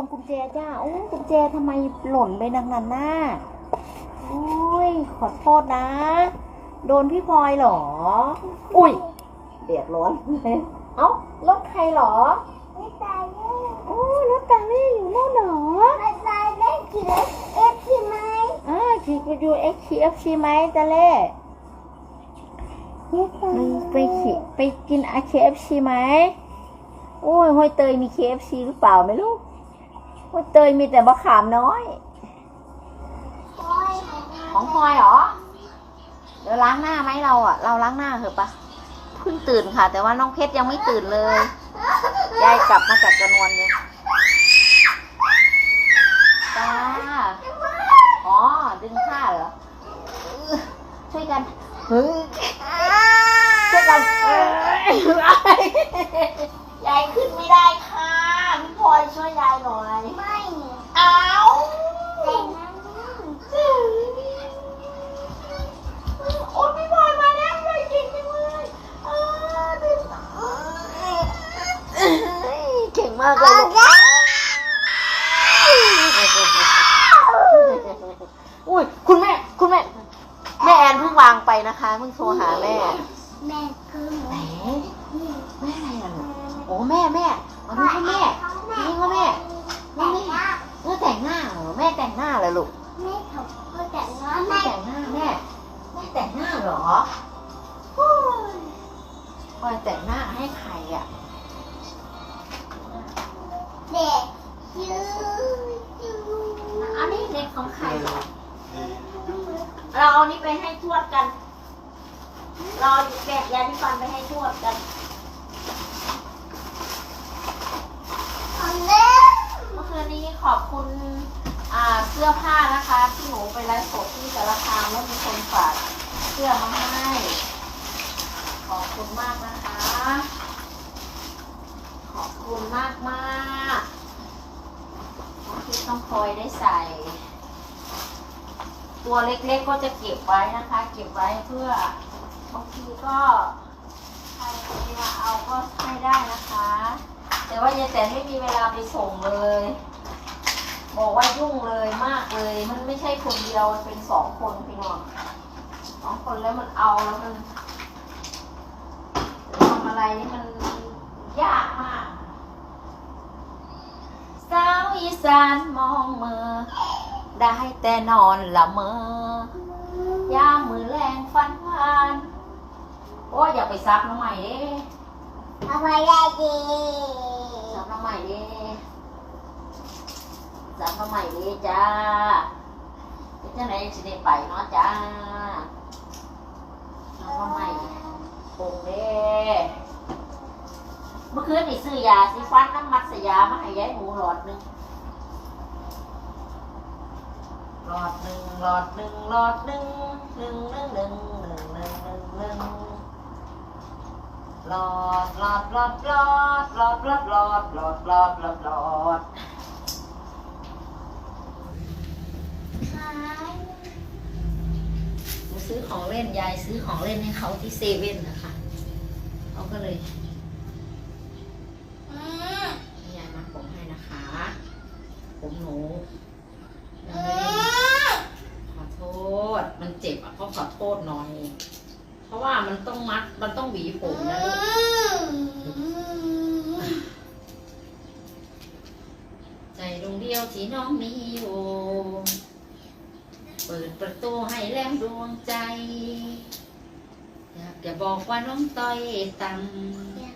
นเดนโดนกุญแจจ้าโอ้กุญแจทำไมหล่นไปนังนั้นน่ะโอ้ยขอโทษนะ โดนพี่พลอยเหรอ อุ้ยเดือดร้อนเอ้ารถใครเหรอไม่ตายเลยโอ้ยรถตาเล่อยู่โน่นเหรอไม่ตายได้กี่เล็กเอฟใช่ไหมอ่าขี่ไปดู XTFC ไหมตาเล่ไม่ตายไปขี่ไปกิน KFC ไหมโอ้ยห้อยเตยมี KFC หรือเปล่าไม่รู้ ห้อยเตยมีแต่มะขามน้อย ของพลอยเหรอเดี๋ยวล้างหน้าไหมเราอะ เราล้างหน้าเถอะปะเพิ่งตื่นค่ะ แต่ว่าน้องเพชรยังไม่ตื่นเลยยายกลับมาจากกระนวนเลยตาอ๋อ ดึงผ้าเหรอเออช่วยกันเฮ้ยช่วยกันเอ้ยยายขึ้นไม่ได้ค่ะ อุ้ยคุณแม่ คุณแม่ แม่แอนเพิ่งวางไปนะคะเพิ่งโทรหาแม่ แม่คือไหนแม่อะไรอะลูกโอ้แม่แม่เอาดูให้แม่นี่ก็แม่แม่แม่เออแต่งหน้าเหรอแม่แต่งหน้าเลยลูกแม่เขาก็แต่งงาแม่แม่แต่งหน้าแม่แม่แต่งหน้าเหรอโอ้ยพลอยแต่งหน้าให้ใครอะ เด็กยืดยืดอันนี้เด็กของใครเรอเราเอานี้ไปให้ทวดกัน เราแบกยาที่ฟันไปให้ทวดกันเอาเล่นเมื่อคืนนี้ขอบคุณอ่าเสื้อผ้านะคะ ที่หนูไปไลฟ์สดที่สารคามแล้วมีคนฝากเสื้อมาให้ขอบคุณมากนะคะ ขอบคุณมากมาก ต้องคอยได้ใส่ ตัวเล็กๆก็จะเก็บไว้นะคะ เก็บไว้เพื่อบางทีก็ใครมาเอาก็ให้ได้นะคะ แต่ว่ายายแต่ไม่มีเวลาไปส่งเลยบอกว่ายุ่งเลยมากเลย มันไม่ใช่คนเดียวมันเป็นสองคนพี่น้องสองคนแล้วมันเอาแล้วมันทำอะไรนี่มันยากมาก สาว อีสานมองเมอได้แต่นอนละเมอยามมือแรงฟันพานโอ้ยอย่าไปซักน้ำใหม่เด้เอาไปได้ดีซักน้ำใหม่เด้ซักน้ำใหม่เด้จ้าเป็นจังไหนสิได้ไปเนาะจ้าซักน้ำใหม่คงเด้เมื่อคืนนี่ซื้อยาสีฟันน้ำมัดสยามาให้ยายหมูหลอดหนึง หลอดหนึ่งหลอดหนึ่งหลอดหนึ่งหนึ่งหนึ่งหนึ่งหนึ่งหนึ่งหนึ่งหนึ่งหลอดหลอดหลอดหลอดหลอดหลอดหลอดหลอดหลอดหลอดหลอดหนูซื้อของเล่นยายซื้อของเล่นให้เขาที่เซเว่นนะคะเขาก็เลยยายมาผมให้นะคะ ผมหนูยังอืไม่ได้มขอ ษมันเจ็บอะก็ขอโทษน่อยเพราะว่ามันต้องมัดมันต้องหวีผมนะลูกใจดวงเดียวที่น้องมีอยู่เปิดประตูให้แลมดวงใจ อยากจะบอกว่าน้องต้อยต่อยาก